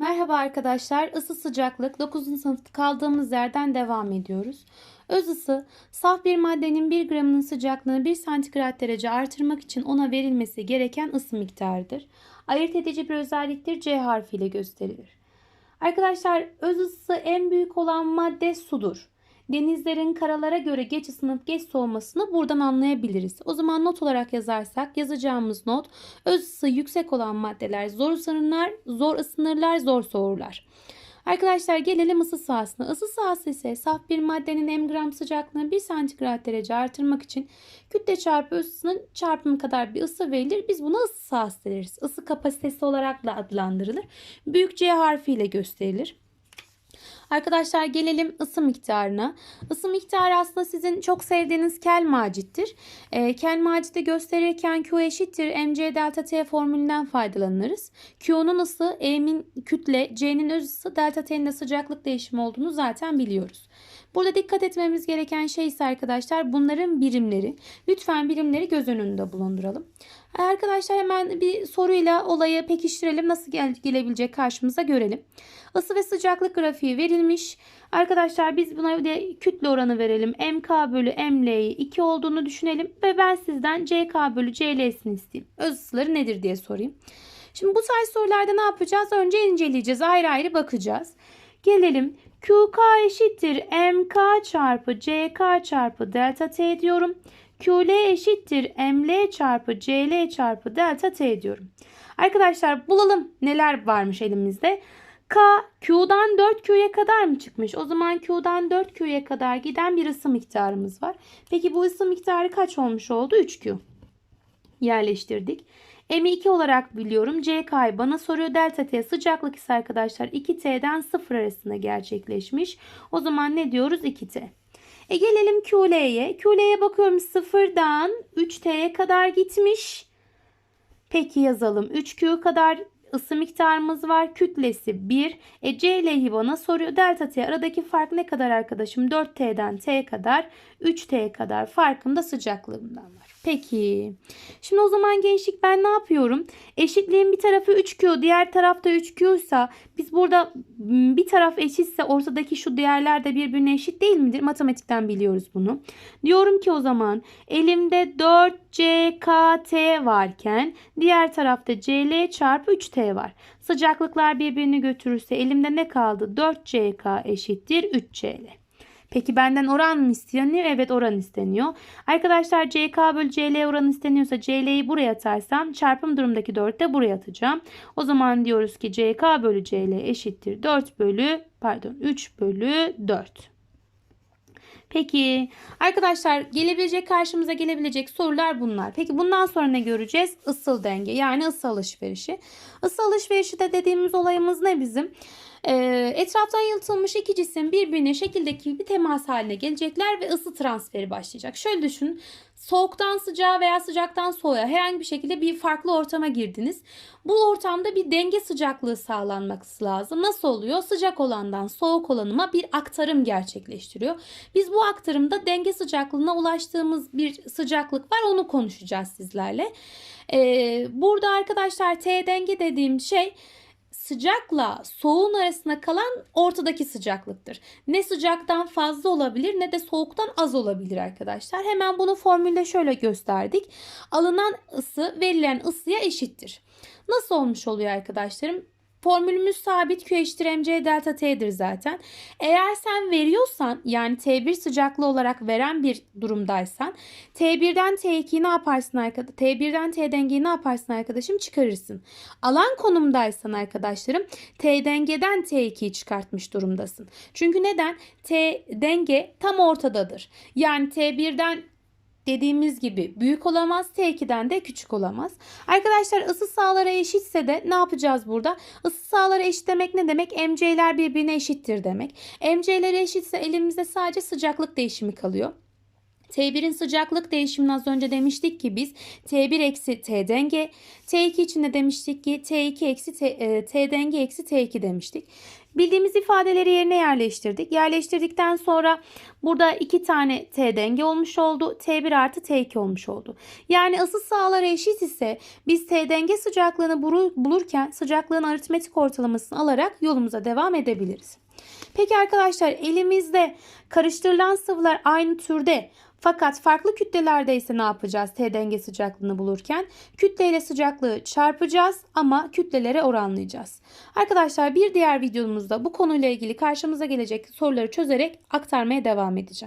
Merhaba arkadaşlar. Isı sıcaklık 9. sınıfta kaldığımız yerden devam ediyoruz. Öz ısı saf bir maddenin 1 gramının sıcaklığını 1 santigrat derece artırmak için ona verilmesi gereken ısı miktarıdır. Ayırt edici bir özelliktir. C harfiyle gösterilir. Arkadaşlar öz ısısı en büyük olan madde sudur. Denizlerin karalara göre geç ısınıp geç soğumasını buradan anlayabiliriz. O zaman not olarak yazarsak yazacağımız not öz ısı yüksek olan maddeler zor ısınırlar, zor ısınırlar, zor soğurlar. Arkadaşlar gelelim ısı sahasına. Isı sahası ise saf bir maddenin m gram sıcaklığını 1 santigrat derece artırmak için kütle çarpı ısının çarpımı kadar bir ısı verilir. Biz buna ısı sahası deriz. Isı kapasitesi olarak da adlandırılır. Büyük C harfiyle gösterilir. Arkadaşlar gelelim ısı miktarına. Isı miktarı aslında sizin çok sevdiğiniz kel macittir. E, kel macide gösterirken Q eşittir mc delta t formülünden faydalanırız. Q'nun ısı, M'in kütle, C'nin öz ısı, delta t'nin de sıcaklık değişimi olduğunu zaten biliyoruz. Burada dikkat etmemiz gereken şey ise arkadaşlar bunların birimleri. Lütfen birimleri göz önünde bulunduralım. Arkadaşlar hemen bir soruyla olayı pekiştirelim. Nasıl gel gelebilecek karşımıza görelim. Isı ve sıcaklık grafiği verilmiş. Arkadaşlar biz buna bir de kütle oranı verelim. MK bölü ML'yi 2 olduğunu düşünelim. Ve ben sizden CK bölü CL'sini isteyeyim. Öz ısıları nedir diye sorayım. Şimdi bu tarz sorularda ne yapacağız? Önce inceleyeceğiz. Ayrı ayrı bakacağız. Gelelim. QK eşittir MK çarpı CK çarpı delta T diyorum. QL eşittir ML çarpı CL çarpı delta T diyorum. Arkadaşlar bulalım neler varmış elimizde. K Q'dan 4Q'ya kadar mı çıkmış? O zaman Q'dan 4Q'ya kadar giden bir ısı miktarımız var. Peki bu ısı miktarı kaç olmuş oldu? 3Q. Yerleştirdik. M'i 2 olarak biliyorum. CK'yı bana soruyor. Delta T sıcaklık ise arkadaşlar 2T'den 0 arasında gerçekleşmiş. O zaman ne diyoruz? 2T. E gelelim QL'ye. QL'ye bakıyorum 0'dan 3T'ye kadar gitmiş. Peki yazalım. 3Q kadar ısı miktarımız var. Kütlesi 1. E CL'yi bana soruyor. Delta T aradaki fark ne kadar arkadaşım? 4T'den T kadar 3T kadar farkında sıcaklığından var. Peki. Şimdi o zaman gençlik ben ne yapıyorum? Eşitliğin bir tarafı 3Q, diğer tarafta 3Q ise biz burada bir taraf eşitse ortadaki şu değerler de birbirine eşit değil midir? Matematikten biliyoruz bunu. Diyorum ki o zaman elimde 4CKT varken diğer tarafta CL çarpı 3T var. Sıcaklıklar birbirini götürürse elimde ne kaldı? 4CK eşittir 3CL. Peki benden oran mı isteniyor? Evet oran isteniyor. Arkadaşlar CK bölü CL oranı isteniyorsa CL'yi buraya atarsam çarpım durumdaki 4 de buraya atacağım. O zaman diyoruz ki CK bölü CL eşittir 4 bölü pardon 3 bölü 4. Peki arkadaşlar gelebilecek karşımıza gelebilecek sorular bunlar. Peki bundan sonra ne göreceğiz? Isıl denge yani ısı alışverişi. Isı alışverişi de dediğimiz olayımız ne bizim? Ee, etraftan yalıtılmış iki cisim birbirine şekildeki bir temas haline gelecekler ve ısı transferi başlayacak. Şöyle düşünün. Soğuktan sıcağa veya sıcaktan soğuğa herhangi bir şekilde bir farklı ortama girdiniz. Bu ortamda bir denge sıcaklığı sağlanması lazım. Nasıl oluyor? Sıcak olandan soğuk olanıma bir aktarım gerçekleştiriyor. Biz bu aktarımda denge sıcaklığına ulaştığımız bir sıcaklık var. Onu konuşacağız sizlerle. Ee, burada arkadaşlar T denge dediğim şey sıcakla soğuğun arasında kalan ortadaki sıcaklıktır. Ne sıcaktan fazla olabilir ne de soğuktan az olabilir arkadaşlar. Hemen bunu formülde şöyle gösterdik. Alınan ısı verilen ısıya eşittir. Nasıl olmuş oluyor arkadaşlarım? Formülümüz sabit Q eşittir mc delta t'dir zaten. Eğer sen veriyorsan yani T1 sıcaklığı olarak veren bir durumdaysan T1'den T2'yi ne yaparsın arkadaşım? T1'den T dengeyi ne yaparsın arkadaşım? Çıkarırsın. Alan konumdaysan arkadaşlarım T dengeden T2'yi çıkartmış durumdasın. Çünkü neden? T denge tam ortadadır. Yani T1'den dediğimiz gibi büyük olamaz. T2'den de küçük olamaz. Arkadaşlar ısı sahaları eşitse de ne yapacağız burada? Isı sahaları eşit demek ne demek? MC'ler birbirine eşittir demek. MC'ler eşitse elimizde sadece sıcaklık değişimi kalıyor. T1'in sıcaklık değişimini az önce demiştik ki biz T1 eksi T denge. T2 için de demiştik ki T2 eksi T, e, T denge eksi T2 demiştik. Bildiğimiz ifadeleri yerine yerleştirdik. Yerleştirdikten sonra burada iki tane T denge olmuş oldu. T1 artı T2 olmuş oldu. Yani ısı sahaları eşit ise biz T denge sıcaklığını bulu- bulurken sıcaklığın aritmetik ortalamasını alarak yolumuza devam edebiliriz. Peki arkadaşlar elimizde karıştırılan sıvılar aynı türde fakat farklı kütlelerde ise ne yapacağız T denge sıcaklığını bulurken? Kütleyle sıcaklığı çarpacağız ama kütlelere oranlayacağız. Arkadaşlar bir diğer videomuzda bu konuyla ilgili karşımıza gelecek soruları çözerek aktarmaya devam edeceğim.